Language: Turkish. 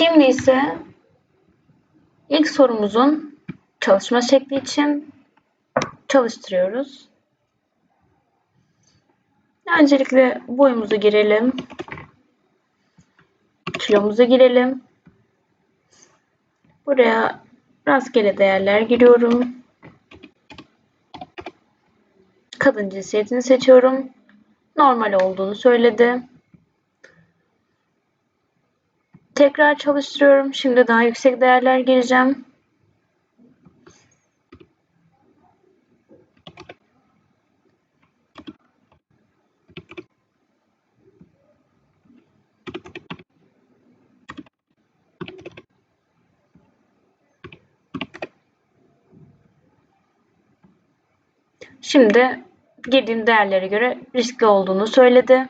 Şimdi ise ilk sorumuzun çalışma şekli için çalıştırıyoruz. Öncelikle boyumuzu girelim. Kilomuzu girelim. Buraya rastgele değerler giriyorum. Kadın cinsiyetini seçiyorum. Normal olduğunu söyledi. Tekrar çalıştırıyorum. Şimdi daha yüksek değerler gireceğim. Şimdi girdiğim değerlere göre riskli olduğunu söyledi.